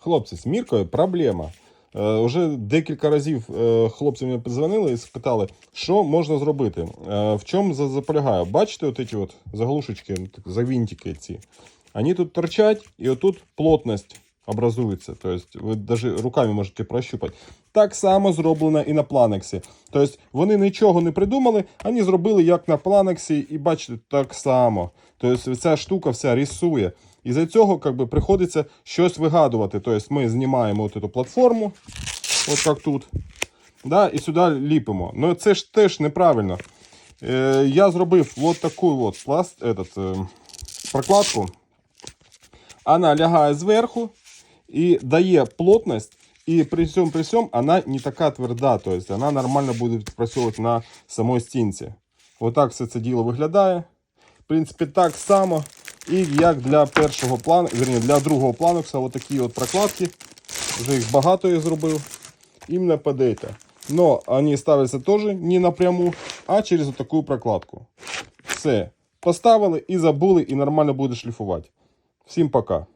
Хлопці, з міркою проблема. Е, Уже декілька разів е, хлопці мені подзвонили і спитали, що можна зробити. Е, В чому заполягаю? Бачите, от ці от заглушечки, завинтики ці. Вони тут торчать, і отут плотність образується. Тобто ви навіть руками можете прощупати. Так само зроблено і на планексі. Тобто вони нічого не придумали, вони зробили як на планексі, і бачите, так само. Тобто ця штука вся рисує. І за цього как би, приходиться щось вигадувати. Тобто ми знімаємо от цю платформу, от як тут, да, і сюди ліпимо. Ну це ж теж неправильно. Е, я зробив от таку от пласт, этот, е, прокладку. Вона лягає зверху і дає плотність, і при цьому при цьому вона не така тверда, тобто вона нормально буде відпрацьовувати на самій стінці. Отак все це діло виглядає. В принципі, так само. І як для першого плану, верні, для другого планокса, отакі от прокладки. Вже їх багато я зробив. Іменно это. Но вони ставляться теж не напряму, а через таку прокладку. Все. Поставили і забули, і нормально буде шліфувати. Всім пока.